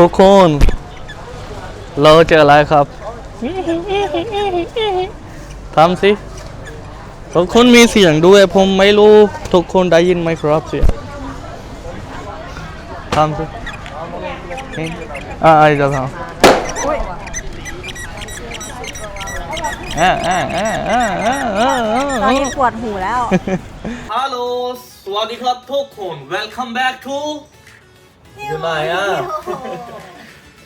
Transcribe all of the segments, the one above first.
ทุกคน เราเจออะไรครับทำสิทุกคนมีเสียงด้วย ผมไม่รู้ทุกคนได้ยินไหมครับเสียงทำสิอ่าไอ้จะทำอ่าอ่าอ่าอ่าอ่าอ่าตอนนี้ปวดหูแล้ว ฮัลโหล สวัสดีครับทุกคน welcome back to อยู่ไหนอะ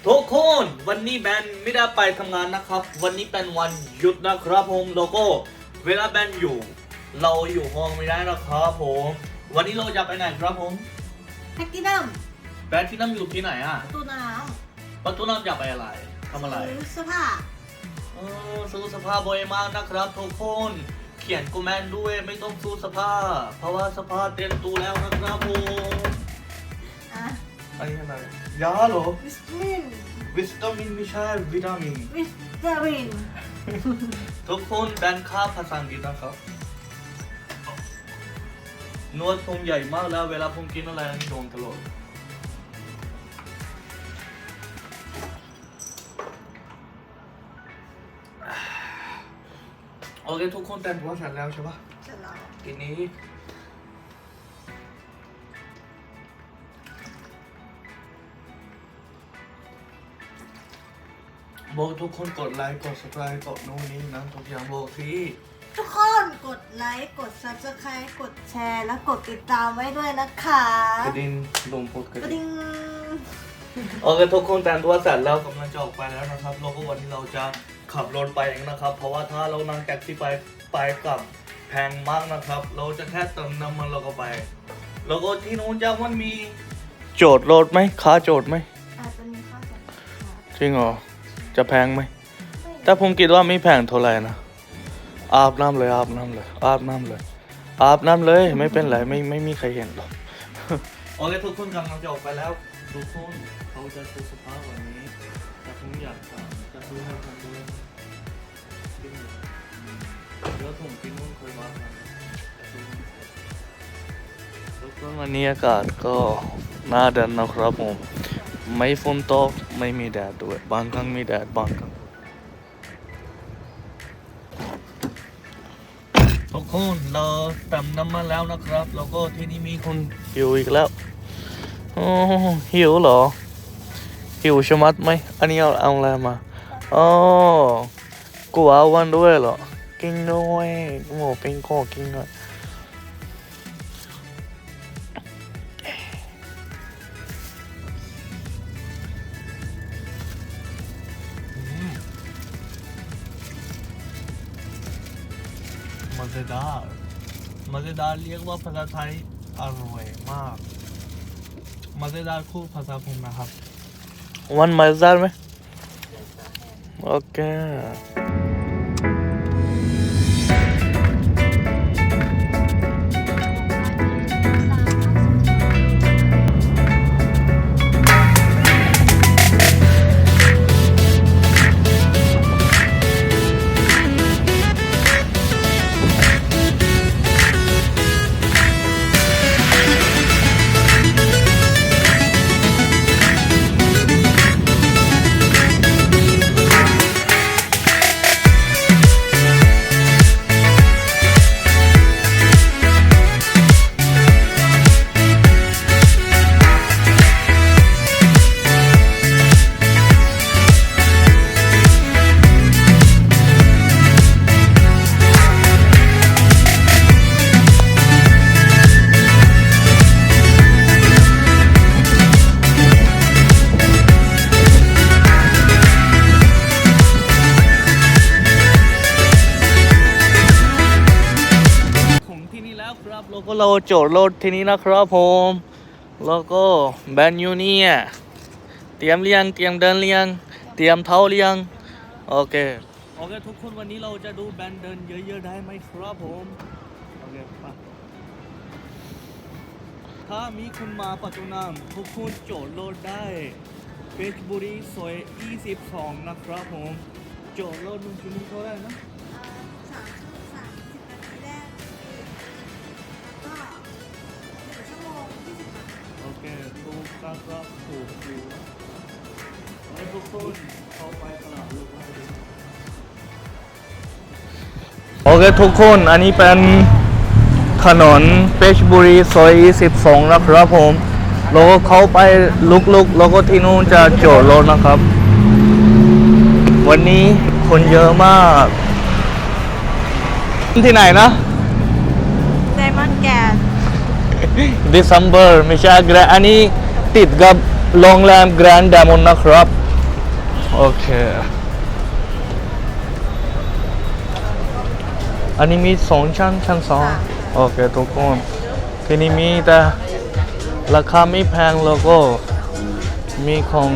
ทุกคนวันนี้แบนไม่ได้ไปทำงานนะครับ วันนี้เป็นวันหยุดนะครับผมแล้วก็เวลาแบนอยู่ เราอยู่ห้องไม่ได้นะครับผม วันนี้เราจะไปไหนครับผมแพ็กตินัมแบนที่นั่งอยู่ที่ไหนอะตู้น้ประตูน้ำอยากไปอะไรำทำอะไร ซื้อเสื้อผ้าเออซื้อเสภาบ่อยมากนะครับทุกคน เขียนคอมเมนต์ด้วยไม่ต้องซื้อเสภาเพราะว่าเสภาเต็มตู้แล้วนะครับผมอะ อันนี้อะไรยาเหรอ วิสมินวิตามินไม่ใช่วิตามิน วิสเตอรินทุกคนแบนค่าภาษาอังกฤษนะครับ นวดผมใหญ่มากแล้วเวลาผมกินอะไรนี่โดนตลอดโอเคทุกคนแต่งตัวเสร็จแล้วใช่ปะเสร็จแล้ว ทีนี้ บอกทุกคนกดไลค์กด subscribe กดนู่นนี่นั่นทุกอย่างบอกสิทุกคนกดไลค์ กด subscribe กดแชร์ และกดติดตามไว้ด้วยนะคะกระดิ่งลงโพดกระกระดิ่งดิ่งโอเคทุกคนแต่งตัวเสร็จแล้วกำลังจะออกไปแล้วนะครับแล้วก็วันนี้เราจะขับรถไปเองนะครับ เพราะว่าถ้าเรานั่งแท็กซี่ไปไปกลับแพงมากนะครับ เราจะแค่เติมน้ำมันเราก็ไป แล้วก็ที่นู้นจะมันมีโจทย์รถไหมค่าโจทย์ไหมอาจจะมีข้อจำกัดจริงเหรอ จะแพงไหม แต่ผมคิดว่าไม่แพงเท่าไหร่นะ อาบน้ำเลยอาบน้ำเลย อาบน้ำเลย อาบน้ำเลยไม่เป็นไรไม่ไม่มีใครเห็นหรอก โอเคทุกคนกำลังจะออกไปแล้วทุกคนเขาจะซื้อสภาพวันนี้แต่ผมอยากจะซื้อให้ผมด้วยจริงเหรอเดี๋ยวผมกินนู่นค่อยว่ากันทุกคนวันนี้อากาศก็น่าเดินนะครับผม ไม่ฝนตกไม่มีแดดด้วยบางครั้งมีแดดบางครั้งทุกคนเราเติมน้ำมันแล้วนะครับ แล้วก็ที่นี่มีคนหิวอีกแล้วโอ้หิวเหรอ หิวชมัดไหมอันนี้เอาเอาอะไรมาอ๋อกูเอาวันด้วยเหรอกินด้วยหมูปิ้งโคกินด้วย मज़ेदार। मज़ेदार लिए हुआ फसा था ही। अरे माँ। मज़ेदार खूब फसा हूँ मैं हाँ वन मज़ेदार में? Okay. okay. ครับแล้วก็เราโจทย์รถที่นี่นะครับผม แล้วก็แบนยูเนี่อะเตรียมเรียงเตรียมเดินเรียง เตรียมเท้าเรียง โอเคโอเคทุกคนวันนี้เราจะดูแบนเดินเยอะๆได้ไหมครับผมโอเคไปถ้ามีคุณมาปัจจุบันทุกคนโจทย์รถได้เพชรบุรีซอย22 นะครับผม โจทย์รถมันคือเท่าไหร่นะ หนึ่งชั่วโมงยี่สิบบาทโอเคถูกครับถูกอยู่ทุกคนเข้าไปตลาดลูกโอเคทุกคนอันนี้เป็นถนนเพชรบุรีซอย22นะครับผมแล้วก็เข้าไปลุกๆแล้วก็ที่นู่นจะจอดรถนะครับ วันนี้คนเยอะมาก ที่ไหนนะไดมอนด์แกน December ไม่ใช่ Grand อันนี้ ติดกับโรงแรม Grand Diamond นะครับ โอเค อันนี้มีสองชั้นชั้นสองโอเคทุกคนที่นี่มีแต่ราคาไม่แพงแล้วก็มีของ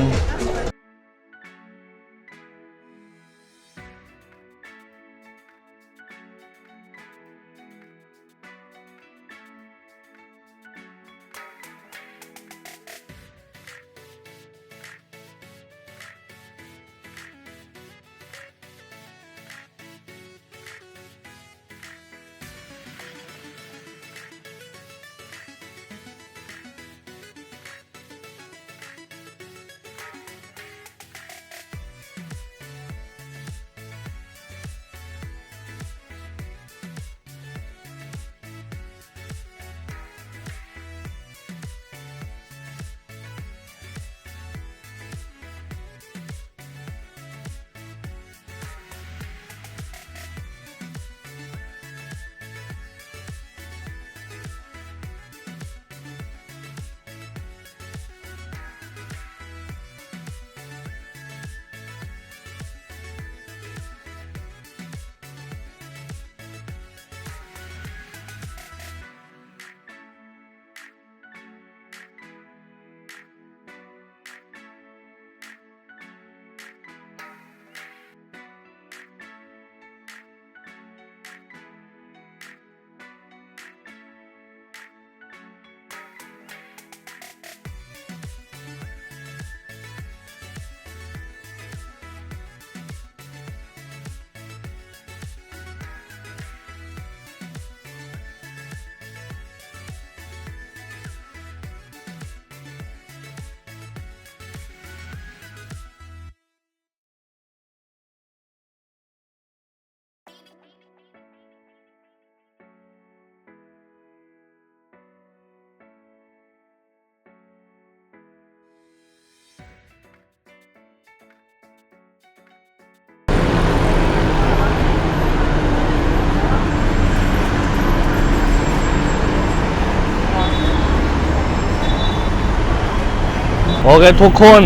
โอเคทุกคน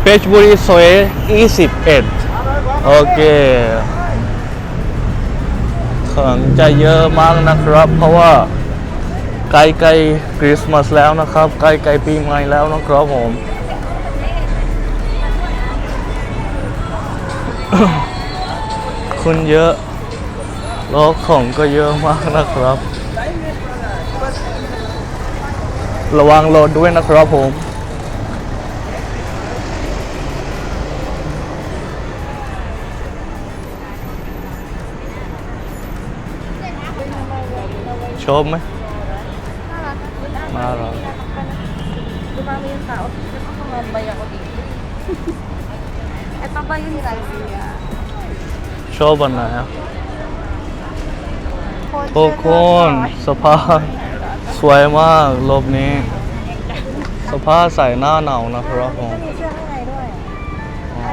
เพชรบุรีซอย21 โอเคของจะเยอะมากนะครับ เพราะว่าใกล้ๆคริสต์มาสแล้วนะครับ ใกล้ๆปีใหม่แล้วนะครับผมคนเยอะแล้วของก็เยอะมากนะครับ ระวังรถด้วยนะครับผม ชอบไหมน่ารัก Dumami yung tao. Ito kumabay ako dito. Ito ba yung Razia? ชอบอันไหนอะทุกคนสภาพสวยมากรอบนี้ สภาพใส่หน้าหนาวนะครับผมมีเสื้อข้างในด้วยอ๋อ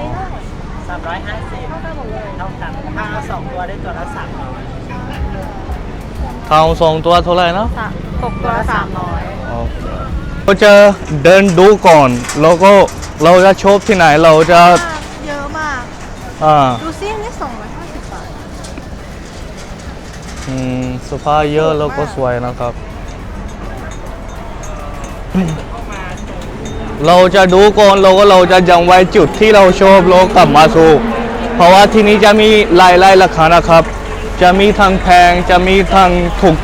สามร้อยห้าสิบเท่ากันหมดเลยเท่ากันถ้าเอาสองตัวได้ตัวละสามร้อย ทางสองตัวเท่าไหร่นะสามตกตัวละสามร้อยโอเคเราจะเดินดูก่อน แล้วก็เราจะชอบที่ไหนเราจะเยอะมากอ่าดูซินี่สองร้อยห้าสิบบาทอืมสภาพเยอะแล้วก็สวยนะครับ เราจะดูก่อนเราก็เราจะจำไว้จุดที่เราชอบแล้วกลับมาสู่เพราะว่าที่นี้จะมีหลายๆราคานะครับ จะมีทางแพงจะมีทาง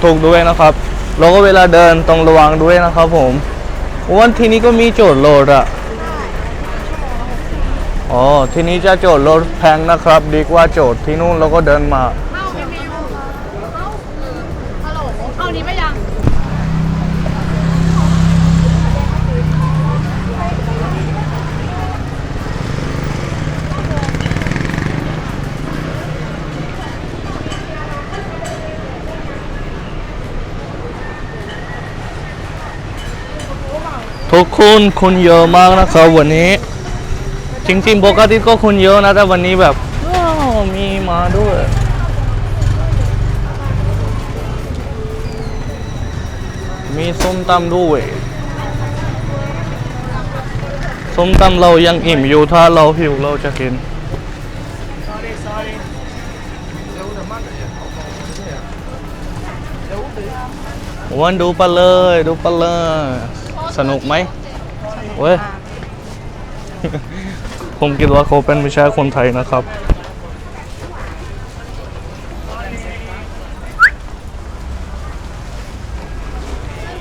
ถูกๆด้วยนะครับเราก็เวลาเดินต้องระวังด้วยนะครับผมวันที่นี้ก็มีโจทย์โหลดอะอ๋อที่นี้จะโจทย์โหลดแพงนะครับ ดีกว่าโจทย์ที่นู่นเราก็เดินมา ทุกคนคนเยอะมากนะครับวันนี้ จริงๆปกติก็คนเยอะนะแต่วันนี้แบบมีมาด้วยมีส้มตำด้วยส้มตำเรายังอิ่มอยู่ถ้าเราหิวเราจะกินวันดูไปเลย ดูไปเลย สนุกไหมเว้ย ผมคิดว่าเขาเป็นไม่ใช่คนไทยนะครับ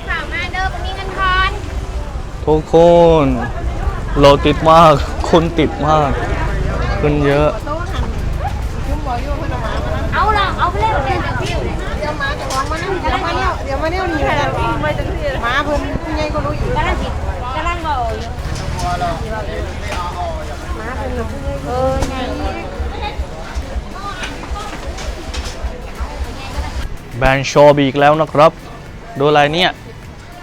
สาวมาเด้อมีเงินทอนทุกคนเราติดมาก คนติดมาก คนเยอะ เอาละเอาไปเร็วเดี๋ยวพี่เดี๋ยว มาจะวางมานั่งจะมาเนี่ยเดี๋ยวมาเนี่ยหนีไปแล้วไม่จังที่มาเพิ่นผู้ใหญ่ก็รู้อยู่กำลังผิดกำลังเบาอยู่มาเพิ่นเออไงแบรนด์โชว์อีกแล้วนะครับ ดูอะไรเนี่ย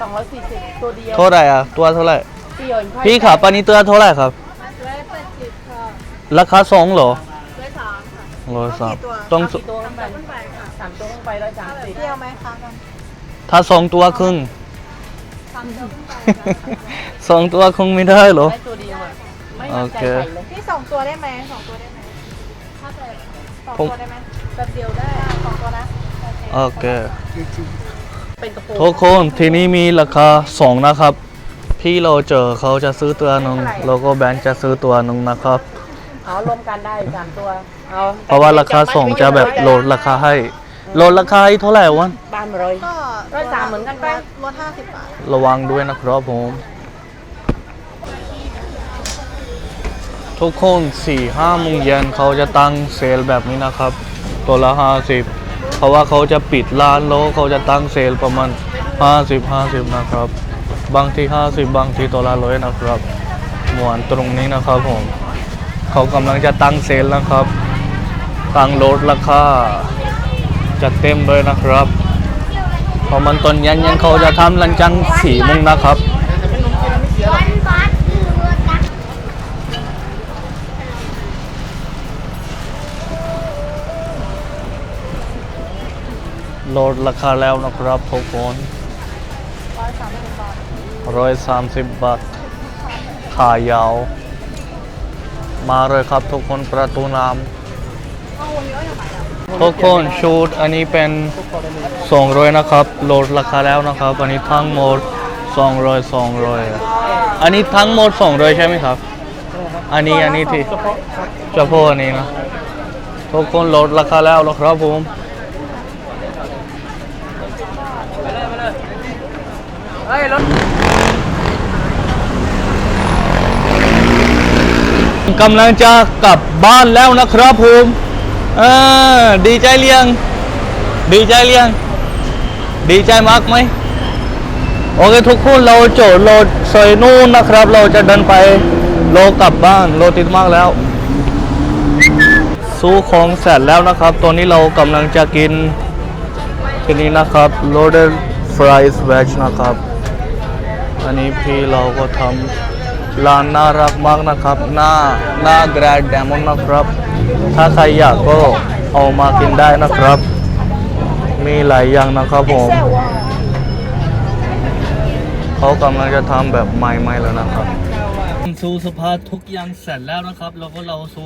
สองร้อยสี่สิบตัวเดียวเท่าไหร่อะ ตัวเท่าไหร่ พี่ยนพี่ขาปานี้ตัวเท่าไหร่ครับร้อยแปดสิบค่ะราคาสองเหรอร้อยสามค่ะร้อยสามต้องสกี่ตัวขึ้นไปสามตัวขึ้นไปร้อยสามสิบเที่ยวไหมคะกันถ้าสองตัวครึ่ง สามตัวขึ้นไปสองตัวคงไม่ได้เหรอ ได้ตัวเดียวอะไม่โอมั่นใจเค ใครเลยพี่สองตัวได้ไหมสองตัวได้ไหมถ้าแต่สองผมตัวได้ไหมแป๊บเดียวได้ สองตัวนะโอเค เป็นกระโปรงทุกคนที่นี่มีราคาสองนะครับ พี่เราเจอเขาจะซื้อตัวหนึ่งแล้วก็แบรนด์จะซื้อตัวหนึ่งนะครับ เอารวมกันได้สามตัว เอาเพราะว่าราคาส่งจะแบบลดราคาให้ลดราคาให้เท่าไหร่วันบ้านมาเลยก็ร้อยสามเหมือนกันปะ ลดห้าสิบบาท ระวังด้วยนะครับผม ทุกคนสี่ห้าโมงเย็นเขาจะตั้งเซลล์แบบนี้นะครับ ตัวละห้าสิบเพราะว่าเขาจะปิดร้านแล้วเขาจะตั้งเซลล์ประมาณห้าสิบห้าสิบนะครับ บางที่ห้าสิบบางที่ตัวละร้อยนะครับหมวนตรงนี้นะครับผม เขากำลังจะตั้งเซลล์นะครับ ตั้งลดราคาจะเต็มเลยนะครับเพราะมันตอนย็นยังเขาจะทำลังจังสี่โมงนะครับลดราคาแล้วนะครับทุกคนร้อยสามสิบบาทขายาว มาเลยครับทุกคนประตูน้ำทุกคนชุดอันนี้เป็นสองร้อยนะครับลดราคาแล้วนะครับ อันนี้ทั้งหมดสองร้อยสองร้อยอันนี้ทั้งหมดสองร้อยใช่ไหมครับ อันนี้อันนี้ที่เฉพาะอันนี้นะทุกคนลดราคาแล้วนะครับผมเฮ้ยรถ กำลังจะกลับบ้านแล้วนะครับผมเออดีใจเลี้ยง ดีใจเลี้ยง ดีใจมากไหมโอเคทุกคนเราโจทย์เราซอยนู่นนะครับ เราจะเดินไปเรากลับบ้านเราติดมากแล้ว สู้ของเสร็จแล้วนะครับ ตอนนี้เรากำลังจะกินที่นี้นะครับ loaded fries veg นะครับ อันนี้พี่เราก็ทำ ร้านน่ารักมากนะครับ หน้าหน้าแกรดแดมอนนะครับ ถ้าใครอยากก็เอามากินได้นะครับ มีหลายอย่างนะครับผม เขากำลังจะทำแบบใหม่ๆแล้วนะครับซูสภาทุกอย่างเสร็จแล้วนะครับ แล้วก็เราซู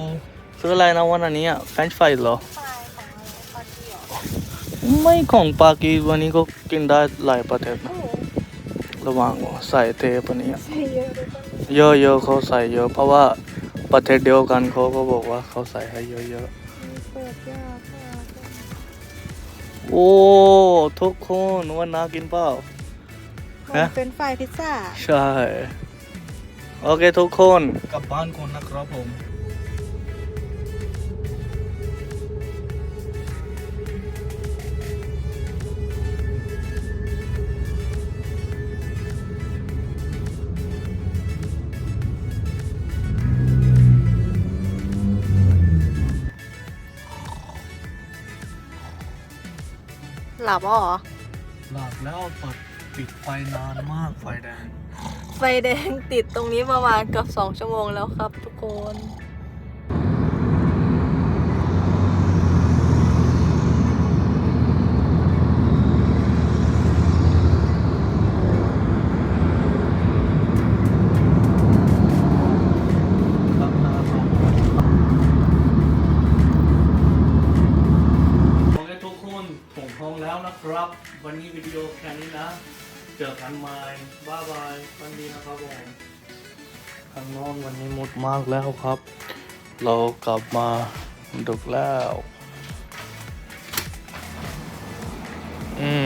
ซื้ออะไรนะวันนี้อะแฟนไฟเหรอ ไม่ของปากีวันนี้ก็กินได้หลายประเทศนะระวังใส่เทปอั นนี้อะเยอะๆเขาใส่เยอะ เพราะว่าประเทศเดียวกันเขาก็บอกว่าเขาใส่ให้เยอะๆโอ้ทุกคนวันนากินเปล่าฮะเป็นไฟพิซซ่า ใช่ โอเคทุกคนกลับบ้านคนนะครับผม หลับอะเหรอหลับแล้วเปิดปิดไฟนานมากไฟแดง ไฟแดงติดตรงนี้ประมาณเกือบสองชั่วโมงแล้วครับทุกคน วันนี้วิดีโอแค่นี้นะ เจอกันใหม่บ๊ายบายวันนี้นะครับผมข้างนอกวันนี้หมดมากแล้วครับ เรากลับมาดึกแล้ว อืม